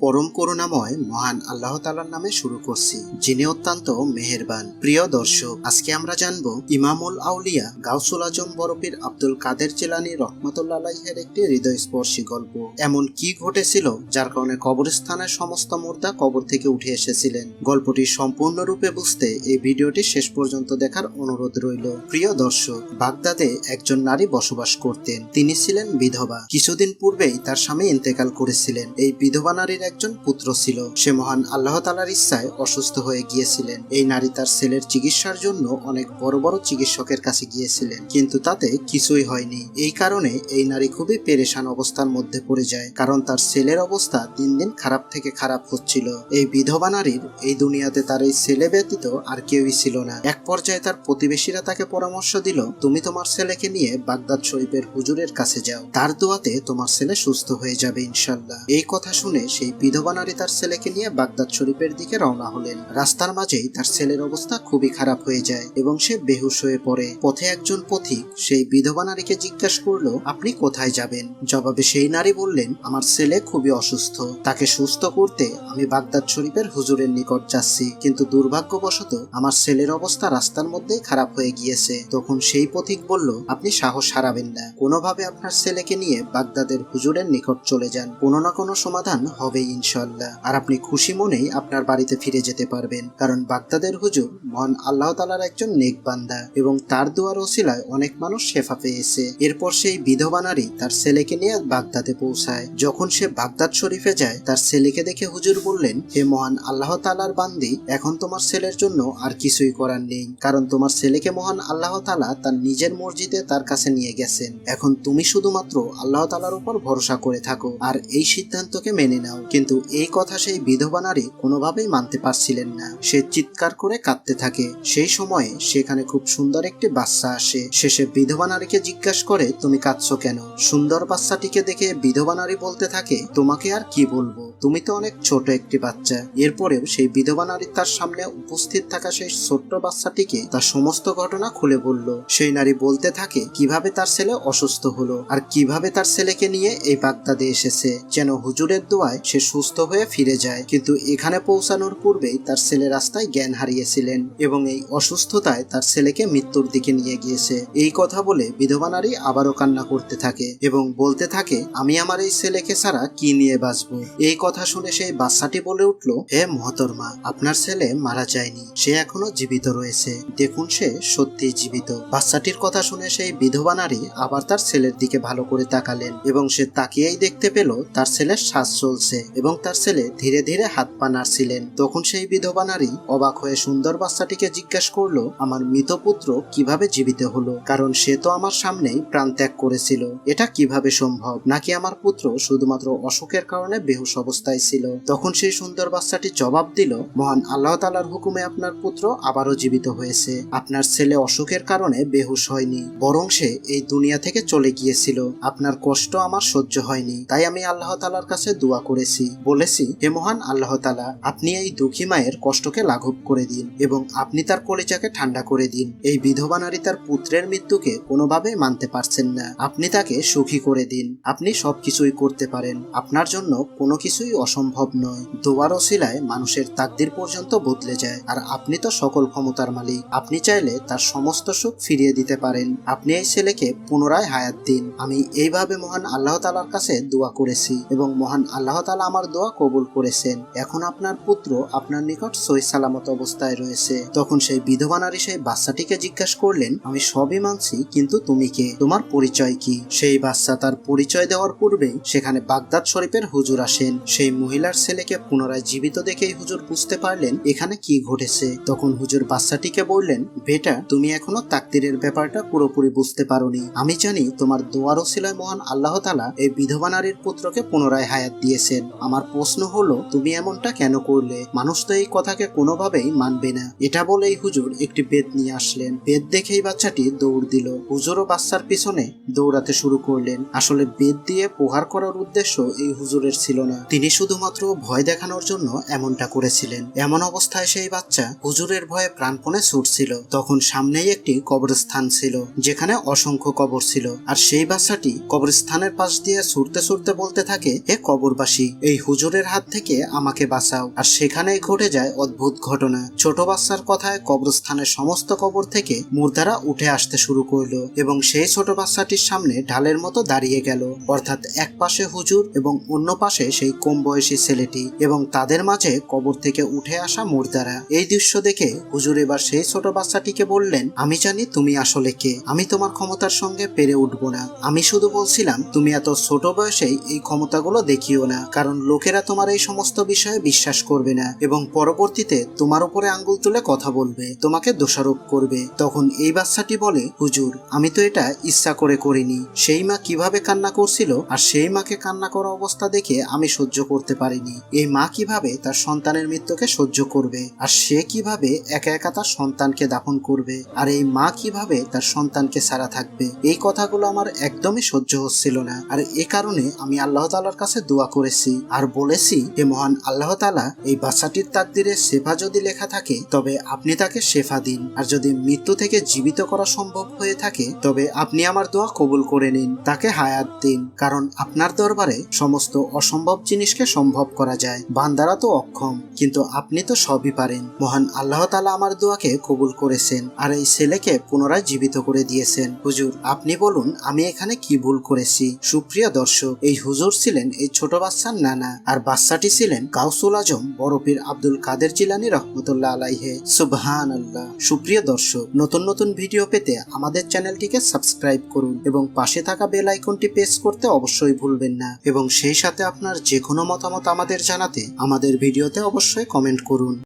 পরম করুণাময় মহান আল্লাহ তালার নামে শুরু করছি, যিনি অত্যন্ত মেহেরবান। প্রিয় দর্শক, আজকে আমরা জানব ইমামুল আউলিয়া গাউসুল আজম বরফির আব্দুল কাদের জিলানি রহমতুল্লাহ আলাইহের একটি হৃদয়স্পর্শী গল্প। এমন কি ঘটেছিল যার কারণে কবরস্থানের সমস্ত মুর্দা কবর থেকে উঠে এসেছিলেন? গল্পটি সম্পূর্ণরূপে বুঝতে এই ভিডিওটি শেষ পর্যন্ত দেখার অনুরোধ রইল। প্রিয় দর্শক, বাগদাদে একজন নারী বসবাস করতেন। তিনি ছিলেন বিধবা। কিছুদিন পূর্বেই তার স্বামী ইন্তেকাল করেছিলেন। এই বিধবা নারীর একজন পুত্র ছিল। সে মহান আল্লাহ তালার ইচ্ছায় অসুস্থ হয়ে গিয়েছিলেন। এই নারী তার ছেলের চিকিৎসার জন্য অনেক বড় বড় চিকিৎসকের কাছে গিয়েছিলেন, কিন্তু তাতে কিছুই হয়নি। এই কারণে এই নারী খুবই পেরেশান অবস্থার মধ্যে পড়ে যায়, কারণ তার ছেলের অবস্থা দিন দিন খারাপ থেকে খারাপ হচ্ছিল। এই বিধবা নারীর এই দুনিয়াতে তার এই ছেলে ব্যতীত আর কেউই ছিল না। এক পর্যায়ে তার প্রতিবেশীরা তাকে পরামর্শ দিল, তুমি তোমার ছেলেকে নিয়ে বাগদাদ শরীফের হুজুরের কাছে যাও। তার দোয়াতে তোমার ছেলে সুস্থ হয়ে যাবে ইনশাল্লাহ এই কথা শুনে সেই বিধবা নারী তার ছেলেকে নিয়ে বাগদাদ শরীফের দিকে রওনা হলেন। রাস্তার মাঝেই তার ছেলের অবস্থা খুবই খারাপ হয়ে যায় এবং সে বেহুশ হয়ে পড়ে। পথে একজন পথিক সেই বিধবা নারীকে জিজ্ঞাসা করল, আপনি কোথায় যাবেন? জবাবে সেই নারী বললেন, আমার ছেলে খুবই অসুস্থ। তাকে সুস্থ করতে আমি বাগদাদ শরীফের হুজুরের নিকট যাচ্ছি। কিন্তু দুর্ভাগ্যবশত আমার ছেলের অবস্থা রাস্তার মধ্যেই খারাপ হয়ে গিয়েছে। তখন সেই পথিক বলল, আপনি সাহস হারাবেন না। কোনোভাবে আপনার ছেলেকে নিয়ে বাগদাদের হুজুরের নিকট চলে যান। কোনো না কোনো সমাধান হবেই। ইনশাল্লাহ আর আপনি খুশি মনেই আপনার বাড়িতে ফিরে যেতে পারবেন। কারণ বাগদাদের হুজুর মহান আল্লাহ তালার একজন নেক বান্দা এবং তার দোয়ার ওসিলায় অনেক মানুষ শেফা পেয়েছে। এরপর সেই বিধবা নারী তার ছেলেকে নিয়ে বাগদাদে পৌঁছায়। যখন সে বাগদাদ শরীফে যায়, তার ছেলেকে দেখে হুজুর বললেন, হে মহান আল্লাহ তালার বান্দি, এখন তোমার ছেলের জন্য আর কিছুই করার নেই। কারণ তোমার ছেলেকে মহান আল্লাহ তালা তার নিজের মসজিদে তার কাছে নিয়ে গেছেন। এখন তুমি শুধুমাত্র আল্লাহ তালার উপর ভরসা করে থাকো। আর এই সিদ্ধান্তকে মেনে নাও। কিন্তু এই কথা সেই বিধবা নারী কোনোভাবেই মানতে পারছিলেন না। সে চিৎকার করে কাঁদতে থাকে। সেই সময়ে সেখানে খুব সুন্দর একটি বাচ্চা আসে। শেষে বিধবা নারীকে জিজ্ঞাসা করে, তুমি কাঁদছো কেন? সুন্দর বাচ্চাটিকে দেখে বিধবা নারী বলতে থাকে, তোমাকে আর কি বলব? তুমি তো অনেক ছোট একটি বাচ্চা। এরপরেও সেই বিধবা নারী তার সামনে উপস্থিত থাকা সেই ছোট্ট বাচ্চাটিকে তার সমস্ত ঘটনা খুলে বলল। সেই নারী বলতে থাকে, কীভাবে তার ছেলে অসুস্থ হলো? আর কীভাবে তার ছেলেকে নিয়ে এই বাগদাদে এসেছে? যেন হুজুরের দোয়ায় সে সুস্থ হয়ে ফিরে যায়। কিন্তু এখানে পৌঁছানোর পূর্বেই তার ছেলে রাস্তায় জ্ঞান হারিয়েছিলেন এবং এই অসুস্থতায় তার ছেলেকে মৃত্যুর দিকে নিয়ে গিয়েছে। এই কথা বলে বিধবা নারী আবারও কান্না করতে থাকে এবং বলতে থাকে, আমি আমার এই ছেলেকে ছাড়া কি নিয়ে বাঁচবো? এই কথা শুনে সেই বাচ্চাটি বলে উঠল, হে মহতরমা, আপনার ছেলে মারা যায়নি। সে এখনও জীবিত রয়েছে। দেখুন সে সত্যি জীবিত। বাচ্চাটির কথা শুনে সেই বিধবা নারী আবার তার ছেলের দিকে ভালো করে তাকালেন এবং সে তাকিয়েই দেখতে পেল তার ছেলের শ্বাস চলছে। এবং তার ছেলে ধীরে ধীরে হাত পা নাড়ছিলেন। তখন সেই বিধবা নারী অবাক হয়ে সুন্দর বাচ্চাটিকে জিজ্ঞাসা করল, আমার মৃত পুত্র কীভাবে জীবিত হলো? কারণ সে তো আমার সামনেই প্রাণ ত্যাগ করেছিল। এটা কীভাবে সম্ভব? নাকি আমার পুত্র শুধুমাত্র অসুখের কারণে বেহুশ অবস্থায় ছিল? তখন সেই সুন্দর বাচ্চাটি জবাব দিল, মহান আল্লাহ তালার হুকুমে আপনার পুত্র আবারও জীবিত হয়েছে। আপনার ছেলে অসুখের কারণে বেহুশ হয়নি, বরং সে এই দুনিয়া থেকে চলে গিয়েছিল। আপনার কষ্ট আমার সহ্য হয়নি, তাই আমি আল্লাহ তালার কাছে দোয়া করেছি। বলেছি হে মহান আল্লাহ তালা আপনি এই দুঃখী মায়ের কষ্টকে লাঘব করে দিন এবং আপনি তার কলিজাকে ঠান্ডা করে দিন। এই বিধবা নারী তার পুত্রের মৃত্যুকে কোনোভাবে মানতে পারছেন না। আপনি তাকে সুখী করে দিন। আপনি সবকিছুই করতে পারেন। আপনার জন্য কোনো কিছুই অসম্ভব নয়। দোয়ার ওসিলায় মানুষের তাকদির পর্যন্ত বদলে যায়। আর আপনি তো সকল ক্ষমতার মালিক। আপনি চাইলে তার সমস্ত সুখ ফিরিয়ে দিতে পারেন। আপনি এই ছেলেকে পুনরায় হায়াত দিন। আমি এইভাবে মহান আল্লাহ তালার কাছে দোয়া করেছি এবং মহান আল্লাহ তালা আমার দোয়া কবুল করেছেন। এখন আপনার পুত্র আপনার নিকট সই সালামত অবস্থায় রয়েছে। তখন সেই বিধবা নারী সেই বাচ্চাটিকে জিজ্ঞাসা করলেন, আমি সবই মানছি, কিন্তু তুমি কে? তোমার পরিচয় কি? সেই বাচ্চা তার পরিচয় দেওয়ার পূর্বেই সেখানে বাগদাদ শরীফের হুজুর আসেন। সেই মহিলার ছেলেকে পুনরায় জীবিত দেখেই হুজুর বুঝতে পারলেন এখানে কি ঘটেছে। তখন হুজুর বাচ্চাটিকে বললেন, বেটা, তুমি এখনও তাকতিরের ব্যাপারটা পুরোপুরি বুঝতে পারোনি। আমি জানি তোমার দোয়ার ওসিলায় মহান আল্লাহ তালা এই বিধবা নারীর পুত্রকে পুনরায় হায়াত দিয়েছেন। আমার প্রশ্ন হলো, তুমি এমনটা কেন করলে? মানুষ তো এই কথাকে কোনোভাবেই মানবে না। এটা বলেই হুজুর একটি বেদ নিয়ে আসলেন। বেদ দেখেই বাচ্চাটি দৌড় দিল। হুজুরও বাচ্চার পিছনে দৌড়াতে শুরু করলেন। আসলে বেদ দিয়ে প্রহার করার উদ্দেশ্য এই হুজুরের ছিল না। তিনি শুধুমাত্র ভয় দেখানোর জন্য এমনটা করেছিলেন। এমন অবস্থায় সেই বাচ্চা হুজুরের ভয়ে প্রাণপণে ছুটছিল। তখন সামনেই একটি কবরস্থান ছিল, যেখানে অসংখ্য কবর ছিল। আর সেই বাচ্চাটি কবরস্থানের পাশ দিয়ে ছুটতে ছুটতে বলতে থাকে, হে কবরবাসী এই হুজুরের হাত থেকে আমাকে বাঁচাও। আর সেখানেই ঘটে যায় অদ্ভুত ঘটনা। ছোট বাচ্চার কথায় কবরস্থানের সমস্ত কবর থেকে মুর্দারা উঠে আসতে শুরু করল এবং সেই ছোট বাচ্চাটির সামনে ঢালের মতো দাঁড়িয়ে গেল। অর্থাৎ এক পাশে হুজুর এবং অন্য পাশে সেই কম বয়সী ছেলেটি এবং তাদের মাঝে কবর থেকে উঠে আসা মুর্দারা। এই দৃশ্য দেখে হুজুর এবার সেই ছোট বাচ্চাটিকে বললেন, আমি জানি তুমি আসলে কে। আমি তোমার ক্ষমতার সঙ্গে পেরে উঠবো না। আমি শুধু বলছিলাম, তুমি এত ছোট বয়সেই এই ক্ষমতাগুলো দেখিও না। কারণ লোকেরা তোমার এই সমস্ত বিষয়ে বিশ্বাস করবে না এবং পরবর্তীতে তোমার উপরে আঙ্গুল তুলে কথা বলবে, তোমাকে দোষারোপ করবে। তখন এই বাচ্চাটি বলে, হুজুর, আমি তো এটা ইচ্ছা করে করিনি। সেই মা কীভাবে কান্না করছিল আর সেই মাকে কান্না করা অবস্থা দেখে আমি সহ্য করতে পারিনি। এই মা কীভাবে তার সন্তানের মৃত্যুকে সহ্য করবে আর সে কীভাবে একা একা তার সন্তানকে দাফন করবে আর এই মা কীভাবে তার সন্তানকে ছাড়া থাকবে? এই কথাগুলো আমার একদমই সহ্য হচ্ছিল না। আর এ কারণে আমি আল্লাহ তালার কাছে দোয়া করেছি। আর বলেছি যে মহান আল্লাহ তালা এই বাচ্চাটির তাকদিরে শেফা যদি লেখা থাকে, তবে আপনি তাকে শেফা দিন। আর যদি মৃত্যু থেকে জীবিত করা সম্ভব হয়ে থাকে, তবে আপনি আমার দোয়া কবুল করে নিন, তাকে হায়াত দিন। কারণ আপনার দরবারে সমস্ত অসম্ভব জিনিসকে সম্ভব করা যায়, বান্দারা তো অক্ষম, কিন্তু আপনি তো সবই পারেন। মহান আল্লাহ তালা আমার দোয়াকে কবুল করেছেন, আর এই ছেলেকে পুনরায় জীবিত করে দিয়েছেন। হুজুর, আপনি বলুন, আমি এখানে কি ভুল করেছি? সুপ্রিয় দর্শক, এই হুজুর ছিলেন এই ছোট বাচ্চার নানা আর বাচ্চাটি ছিলেন কাউসুল আজম বরফির আব্দুল কাদের জিলানি রহমতুল্লাহ আলাইহে। সুবহান আল্লাহ সুপ্রিয় দর্শক, নতুন নতুন ভিডিও পেতে আমাদের চ্যানেলটিকে সাবস্ক্রাইব করুন এবং পাশে থাকা বেল আইকনটি প্রেস করতে অবশ্যই ভুলবেন না। এবং সেই সাথে আপনার যে কোনো মতামত আমাদের জানাতে আমাদের ভিডিওতে অবশ্যই কমেন্ট করুন।